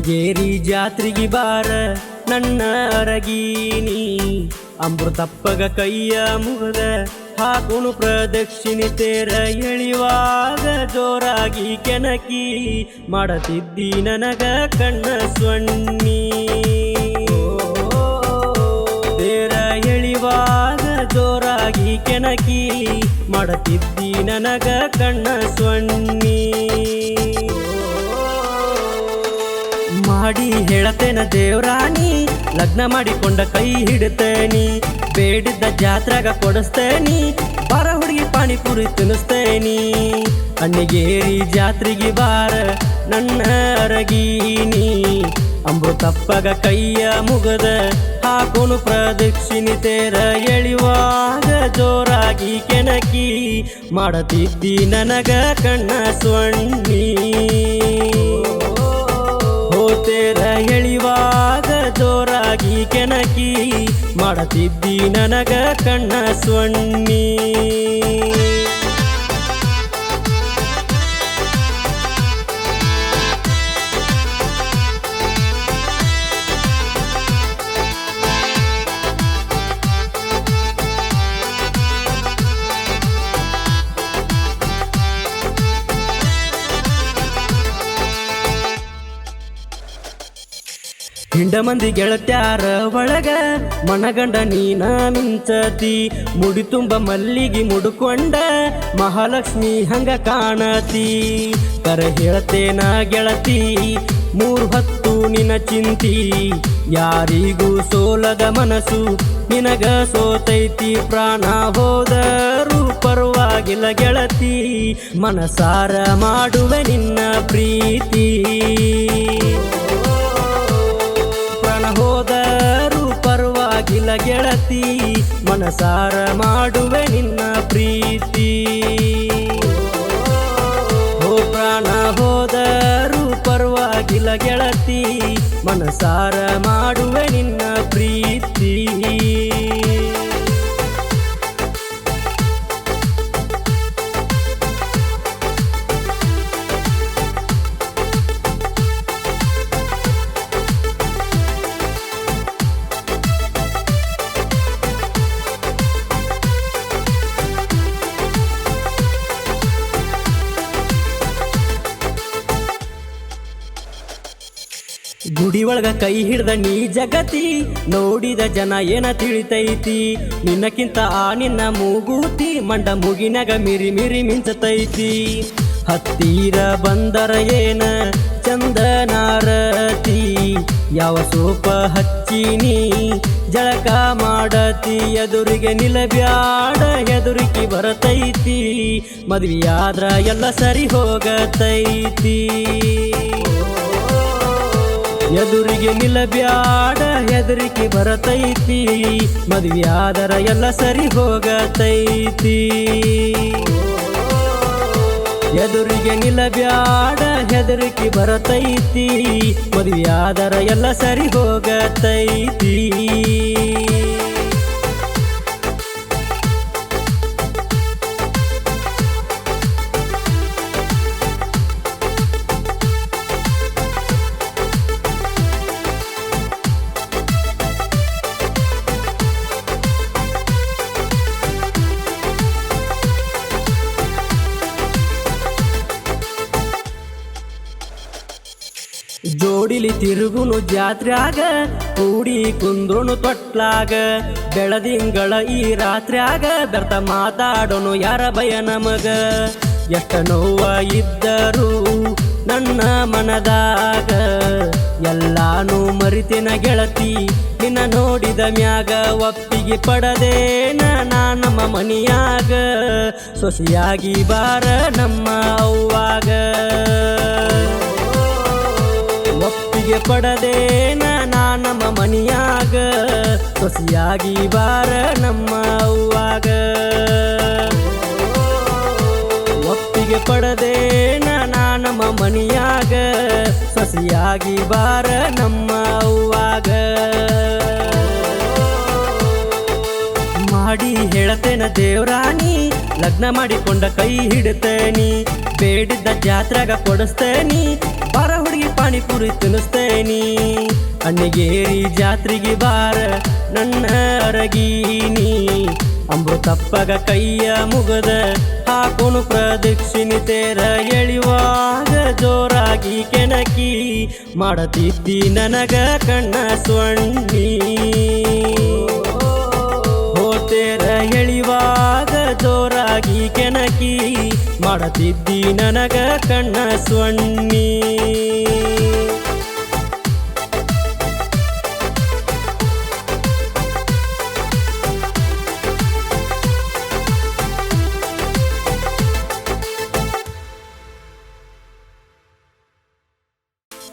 ಅನ್ನಿಗೇರಿ ಜಾತ್ರೆಗೆ ಬಾರ ನನ್ನ ಅರಗೀನಿ. ಅಮೃತಪ್ಪಗ ಕೈಯ ಮುಗದ ಹಾಕುಣು ಪ್ರದಕ್ಷಿಣೆ ತೇರ ಎಳಿವಾಗ ಜೋರಾಗಿ ಕೆನಕಿ ಮಾಡತಿದ್ದಿ ನನಗ ಕಣ್ಣ ಸೊನ್ನಿ. ತೇರ ಎಳಿವಾಗ ಜೋರಾಗಿ ಕೆನಕಿ ಮಾಡತಿದ್ದಿ ನನಗ ಕಣ್ಣ ಸೊನ್ನಿ. ಮಾಡಿ ಹೇಳತೇನ ದೇವ್ರಾಣಿ, ಲಗ್ನ ಮಾಡಿಕೊಂಡ ಕೈ ಹಿಡ್ತೇನಿ, ಬೇಡಿದ್ದ ಜಾತ್ರಾಗ ಕೊಡಿಸ್ತೇನಿ, ಬಾರ ಹುಡುಗಿ ಪಾನಿಪುರಿ ತಿನ್ನಿಸ್ತೇನಿ. ಅಣ್ಣಿಗೇರಿ ಜಾತ್ರೆಗೆ ಬಾರ ನನ್ನ ಅರಗೀನಿ, ಅಮೃತಪ್ಪಗ ಕೈಯ ಮುಗದ ಹಾಕೋನು ಪ್ರದಕ್ಷಿಣಿ ತೇರ ಎಳಿವಾಗ ಜೋರಾಗಿ ಕೆಣಕಿ ಮಾಡತಿದ್ದಿ ನನಗ ಕಣ್ಣ ಸೊಣ್ಣಿ ಹೋತೇರ ಎಳಿವಾಗ ಜೋರಾಗಿ ಕೆನಕಿ ಮಾಡತಿದ್ದಿ ನನಗ ಕಣ್ಣ ಸೊಣ್ಣಿ. ಹಿಂಡ ಮಂದಿ ಗೆಳತ್ಯಾರ ಒಳಗ ಮನಗಂಡ ನೀನ ಮಿಂಚತಿ. ಮುಡಿ ತುಂಬ ಮಲ್ಲಿಗೆ ಮುಡುಕೊಂಡ ಮಹಾಲಕ್ಷ್ಮಿ ಹಂಗ ಕಾಣತಿ. ಕರ ಹೇಳತೇನ ಗೆಳತಿ, ಮೂರು ಹತ್ತು ನಿನ ಚಿಂತಿ. ಯಾರಿಗೂ ಸೋಲದ ಮನಸ್ಸು ನಿನಗ ಸೋತೈತಿ, ಪ್ರಾಣ ಹೋದರೂ ಪರವಾಗಿಲ್ಲ ಗೆಳತಿ. ಮನಸಾರ ಮಾಡುವೆ ನಿನ್ನ ಪ್ರೀತಿ. ಗೆಳತಿ ಮನಸಾರ ಮಾಡುವೆ ನಿನ್ನ ಪ್ರೀತಿ. ಓ ಪ್ರಾಣ ಹೋದರೂ ಪರವಾಗಿಲ್ಲ ಗೆಳತಿ ಮನಸಾರ ಮಾಡುವೆ ನಿನ್ನ ಪ್ರೀತಿ. ಗುಡಿ ಒಳಗ ಕೈ ಹಿಡ್ದ ನೀ ಜಗತಿ, ನೋಡಿದ ಜನ ಏನ ತಿಳಿತೈತಿ? ನಿನ್ನಕ್ಕಿಂತ ಆ ನಿನ್ನ ಮೂಗೂತಿ ಮಂಡ ಮುಗಿನಾಗ ಮಿರಿ ಮಿರಿ ಮಿಂಚತೈತಿ. ಹತ್ತಿರ ಬಂದರ ಏನ ಚಂದನಾರತಿ ಯಾವ ಸೋಪ ಹಚ್ಚಿನಿ, ಜಳಕ ಮಾಡತಿ? ಎದುರಿಗೆ ನಿಲಬ್ಯಾಡ ಎದುರಿಗೆ ಬರತೈತಿ? ಮದುವೆಯಾದ್ರ ಎಲ್ಲ ಸರಿ ಹೋಗತೈತಿ. ಎದುರಿಗೆ ನಿಲ್ಲಬ್ಯಾಡ ಹೆದರಿಕೆ ಬರತೈತಿ. ಮದುವೆಯಾದರ ಎಲ್ಲ ಸರಿ ಹೋಗತೈತಿ. ಎದುರಿಗೆ ನಿಲ್ಲಬ್ಯಾಡ ಹೆದರಿಕೆ ಬರತೈತಿ. ಮದುವೆಯಾದರ ಎಲ್ಲ ಸರಿ ಹೋಗತೈತಿ. ಜೋಡಿಲಿ ತಿರುಗುನು ಜಾತ್ರ್ಯಾಗ, ಕೂಡಿ ಕುಂದ್ರುನು ತೊಟ್ಲಾಗ. ಬೆಳದಿಂಗಳ ಈ ರಾತ್ರ್ಯಾಗ ಬೆರ್ತ ಮಾತಾಡೋನು ಯಾರ ಭಯ ನಮಗ. ಎಷ್ಟ ನೋವ ಇದ್ದರು ನನ್ನ ಮನದಾಗ, ಎಲ್ಲಾನು ಮರಿತಿನ ಗೆಳತಿ, ನಿನ್ನ ನೋಡಿದ ಮ್ಯಾಗ ಒಪ್ಪಿಗೆ ಪಡದೇನ ನಾ ನಮ್ಮ ಮನಿಯಾಗ. ಸೊಸೆಯಾಗಿ ಬಾರ ನಮ್ಮ ಅವ್ವಾಗ. ಒಪ್ಪಿಗೆ ಪಡದೇನ ನಾ ನಮ್ಮ ಮನಿಯಾಗ. ಸೊಸಿಯಾಗಿ ಬಾರ ನಮ್ಮ ಅವ್ವಾಗ. ಒಪ್ಪಿಗೆ ಪಡದೇನ ನಾ ನಮ್ಮ ಮನಿಯಾಗ. ಸೊಸಿಯಾಗಿ ಬಾರ ನಮ್ಮ ಅವ್ವಾಗ. ಮಾಡಿ ಹೇಳತೇನ ದೇವ್ರಾಣಿ, ಲಗ್ನ ಮಾಡಿಕೊಂಡ ಕೈ ಹಿಡತೇನಿ. ಬೇಡಿದ್ದ ಜಾತ್ರಾಗ ಕೊಡಿಸ್ತೇನಿ. ಬಾರ ಹುಡುಗಿ ಪಾನಿಪುರಿ ತಿನ್ನಿಸ್ತೇನಿ ಅಣ್ಣಿಗೇರಿ ಜಾತ್ರೆಗೆ ಬಾರ ನನ್ನ ಅರಗೀನಿ ಅಮೃತಪ್ಪಗ ಕೈಯ ಮುಗದ ಹಾಕೋನು ಪ್ರದಕ್ಷಿಣಿ ತೇರ ಎಳಿವಾಗ ಜೋರಾಗಿ ಕೆಣಕಿ ಮಾಡತಿದ್ದಿ ನನಗ ಕಣ್ಣ ಸ್ವಣ್ಣಿ ಹೋತೇರ ಎಳಿವಾಗ ಜೋರಾಗಿ ಕೆಣಕಿ ಮಾಡತಿದ್ದಿ ನನಗ ಕಣ್ಣ ಸೊಣ್ಣಿ.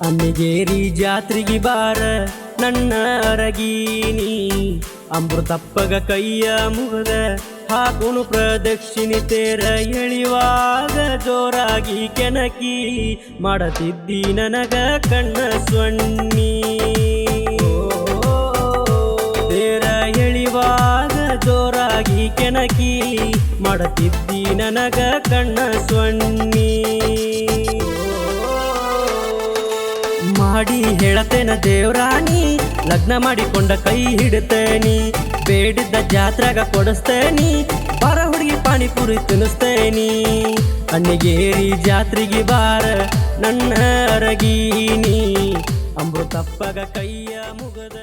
ಅಮ್ಮಿಗೇರಿ ಜಾತ್ರೆಗೆ ಬಾರ ನನ್ನ ಅರಗೀನಿ. ಅಮೃತಪ್ಪಗ ಕೈಯ ಮುಗದ ಹಾಕುನು ಪ್ರದಕ್ಷಿಣಿ ತೇರ ಎಳಿವಾಗ ಜೋರಾಗಿ ಕೆನಕಿ ಮಾಡತಿದ್ದಿ ನನಗ ಕಣ್ಣ ಸೊಣ್ಣಿ. ತೇರ ಎಳಿವಾಗ ಜೋರಾಗಿ ಕೆನಕಿ ಮಾಡತಿದ್ದಿ ನನಗ ಕಣ್ಣ ಸೊಣ್ಣಿ. ಮಾಡಿ ಹೇಳತೇನ ದೇವ್ರಾಣಿ, ಲಗ್ನ ಮಾಡಿಕೊಂಡ ಕೈ ಹಿಡಿತೇನಿ. ಬೇಡಿದ್ದ ಜಾತ್ರಾಗ ಕೊಡಿಸ್ತೇನಿ ಬಾರ ಹುಡುಗಿ ಪಾನಿಪುರಿ ತಿನ್ನಿಸ್ತೇನಿ ಅಣ್ಣಿಗೇರಿ ಜಾತ್ರೆಗೆ ಬಾರ ನನ್ನ ಅರಗೀನಿ. ಅಮೃತಪ್ಪಗ ಕೈಯ ಮುಗದ